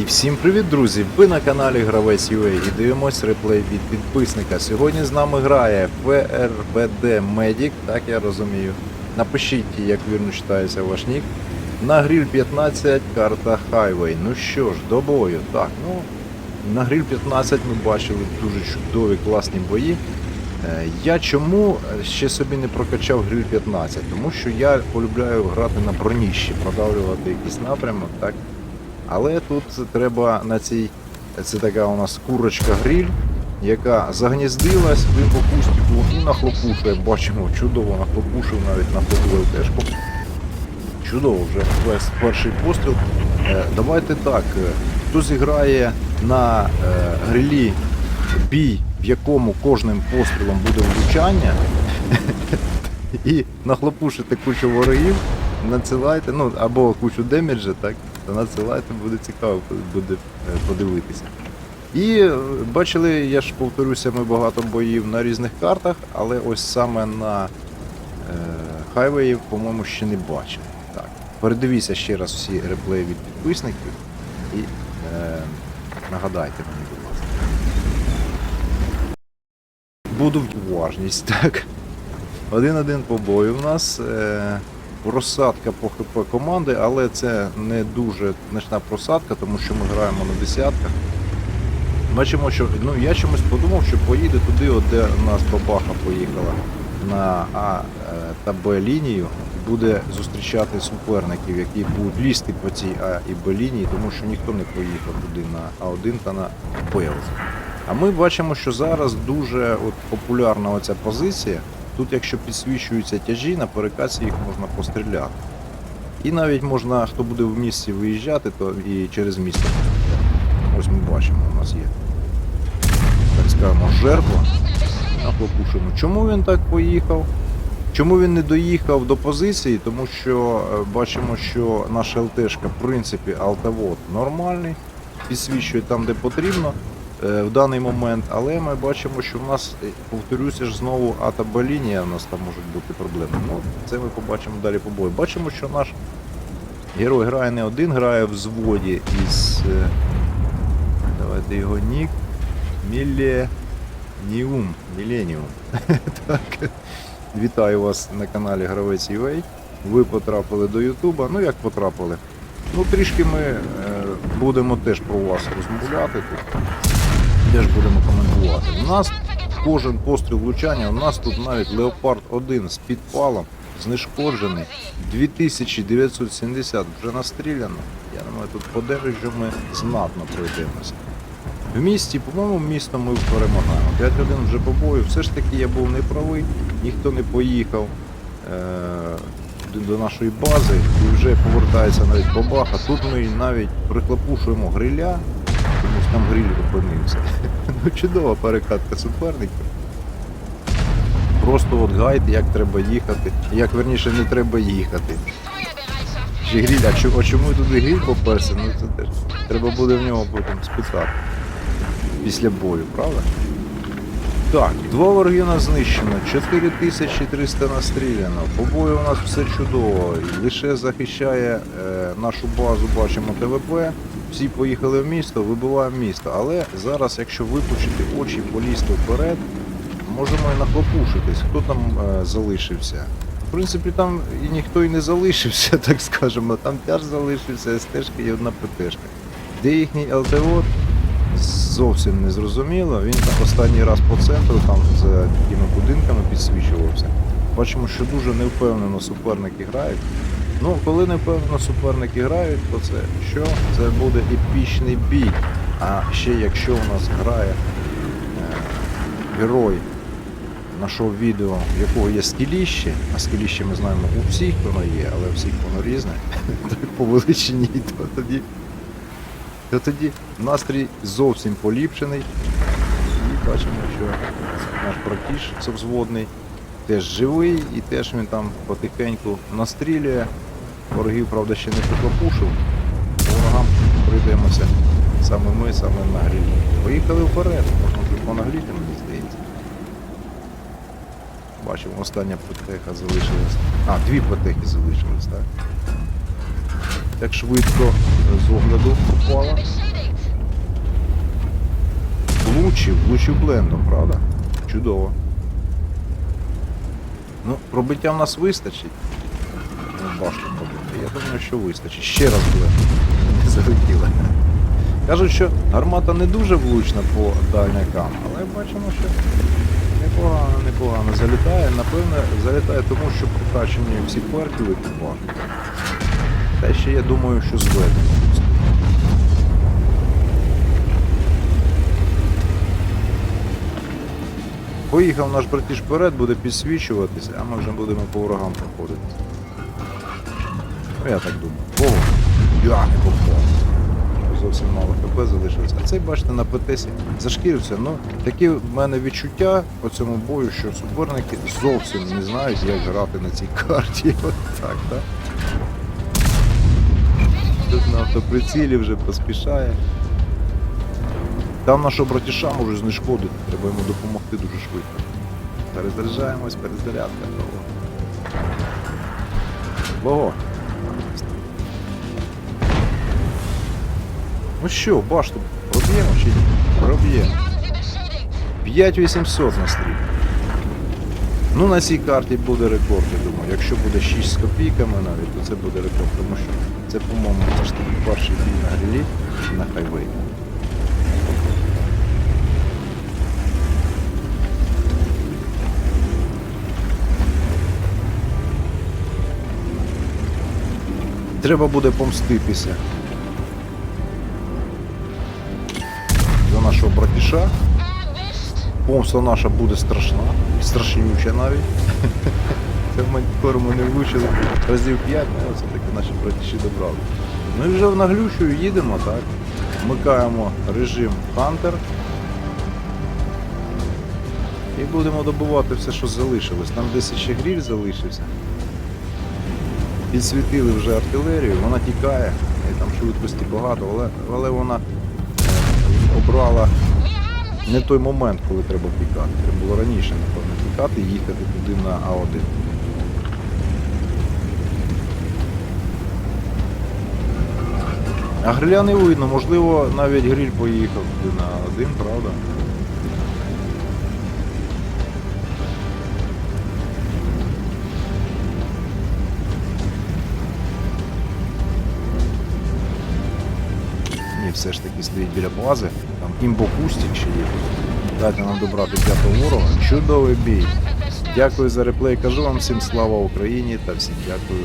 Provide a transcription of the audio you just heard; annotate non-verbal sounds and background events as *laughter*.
І всім привіт, друзі! Ви на каналі Гравець UA і дивимось реплей від підписника. Сьогодні з нами грає ФРБД Medic, так я розумію. Напишіть, як вірно читається ваш нік. На гріль 15 карта Highway. Ну що ж, до бою. Так, ну на гріль 15 ми бачили дуже чудові класні бої. Е, Я чому ще собі не прокачав гриль 15? Тому що я полюбляю грати на броніщі, продавлювати якийсь напрямок, так? Але тут треба на цій. Це така у нас курочка гриль, яка загніздилась в по кустику і нахлопушує. Бачимо, чудово нахлопушив навіть на ЛТшку. Чудово вже весь перший постріл. Е, Давайте так. е, Хто зіграє на е, грилі бій, в якому кожним пострілом буде влучання, *laughs* і нахлопушите кучу ворогів, надсилайте, ну або кучу демеджа, так, надсилайте, буде цікаво буде е, подивитися. І е, бачили, я ж повторюся, ми багато боїв на різних картах, але ось саме на е, хайвеї, по-моєму, ще не бачили. Так. Передивіться ще раз всі реплеї від підписників і е, нагадайте мені, будь ласка. Буду уважність, так. Один-один по бою в нас. Е, просадка по ХП команди, але це не дуже значна просадка, тому що ми граємо на десятках. Бачимо, що ну я чомусь подумав, що поїде туди, от де у нас бабаха поїхала на А е, та Б лінію, буде зустрічати суперників, які будуть лізти по цій А і Б лінії, тому що ніхто не поїхав туди на А1 та на Б. А ми бачимо, що зараз дуже от, популярна оця позиція. Тут, якщо підсвічуються тяжі, на перекаці їх можна постріляти. І навіть можна, хто буде в місті виїжджати, то і через місто. Ось ми бачимо, у нас є. Так скажемо, жертва. Нахлопушимо. Чому він так поїхав? Чому він не доїхав до позиції? Тому що е, бачимо, що наша ЛТшка, в принципі, алтавод нормальний, підсвічує там, де потрібно в даний момент, але ми бачимо, що в нас, е, повторюся ж знову ата Б у нас там можуть бути проблеми. Ну, це ми побачимо далі по бою. Бачимо, що наш герой грає не один, грає в зводі із. е, Давайте його нік. Міленіум. Міленіум. *laughs* так. Вітаю вас на каналі Гравець UA. Ви потрапили до Ютуба. Ну як потрапили? Ну трішки ми е, будемо теж про вас розмовляти тут. Теж будемо коментувати. У нас кожен постріл влучання, у нас тут навіть Леопард 1 з підпалом знешкоджений. 2970 вже настріляно. Я думаю, тут по дережжю ми знатно пройдемося. В місті, по-моєму, місто ми перемагаємо. 5-1 вже по бою. Все ж таки я був неправий, ніхто не поїхав е- до нашої бази і вже повертається навіть бабаха. Тут ми навіть прихлопушуємо гриля, тому що там гриль опинився. *laughs* Ну чудова перекатка суперників. Просто от гайд, як треба їхати, як верніше не треба їхати. Чи гриль, а чому, а чому туди гриль поперся? Ну це теж треба буде в нього потім спитати. Після бою, правда? Так, два вороги нас знищено, 4300 настріляно. По бою у нас все чудово. Лише захищає е, нашу базу, бачимо ТВП. Всі поїхали в місто, вибиваємо місто. Але зараз, якщо випучити очі, полізти вперед, можемо і нахлопушитись. Хто там е, залишився? В принципі, там і ніхто і не залишився, *laughs* так скажемо. Там теж залишився, СТшка і одна ПТшка. Де їхній ЛТО? Зовсім не зрозуміло. Він там останній раз по центру, там за такими будинками підсвічувався. Бачимо, що дуже невпевнено суперники грають. Ну, коли невпевнено суперники грають, то це що? Це буде епічний бій. А ще якщо у нас грає е, герой нашого відео, в якого є скіліще, а скіліще ми знаємо у всіх воно є, але у всіх воно різне, *laughs* по величині, то тоді, то тоді настрій зовсім поліпшений. І бачимо, що наш братіш совзводний теж живий і теж він там потихеньку настрілює. Ворогів, правда, ще не прихлопушив. По ворогам прийдемося саме ми, саме на грилі. Поїхали вперед, можна вже понагліти, мені здається. Бачимо, остання потеха залишилась. А, дві потехи залишились, так? так швидко з огляду попала. Влучив, влучив блендом, правда? Чудово. Ну, пробиття в нас вистачить. Ну, башню пробити. Я думаю, що вистачить. Ще раз блендом. Не *laughs* залетіла. Кажуть, що гармата не дуже влучна по дальнякам, але бачимо, що непогано, непогано залітає. Напевне, залітає тому, що прокачені всі квартири екіпажу. Та ще я думаю, що зведено. Поїхав наш братіж вперед, буде підсвічуватися, а ми вже будемо по ворогам проходити. Ну я так думаю. Ого, я не попав. Зовсім мало ХП залишилось. А цей, бачите, на ПТСі зашкірився. Ну, такі в мене відчуття по цьому бою, що суперники зовсім не знають, як грати на цій карті. *laughs* От так, так? Тут на автоприцілі вже поспішає. Там нашого братіша може знешкодити, треба йому допомогти дуже швидко. Перезаряджаємось, перезарядка. Ого. Ну що, башту проб'ємо чи ні? Проб'ємо. 5800 на стрім. Ну на цій карті буде рекорд, я думаю. Якщо буде 6 з копійками навіть, то це буде рекорд, тому що це, по-моєму, це ж таки перший бій на грилі на хайвей. Треба буде помститися. Нашого братіша. Помста наша буде страшна, страшнюча навіть. *laughs* Це в ми не влучили разів 5, але все-таки наші братіші добрали. Ну і вже в наглючу їдемо, так? Вмикаємо режим Hunter. І будемо добувати все, що залишилось. Там десь ще гріль залишився. Підсвітили вже артилерію, вона тікає, і там швидкості багато, але, але вона обрала не той момент, коли треба пікати. Треба було раніше, напевно, пікати і їхати туди на А1. А гриля не видно, можливо, навіть гриль поїхав туди на А1, правда? Ні, все ж таки стоїть біля бази. Там імбокустик ще є. Дайте нам добрати п'ятого ворога. Чудовий бій. Дякую за реплей. Кажу вам всім слава Україні та всім дякую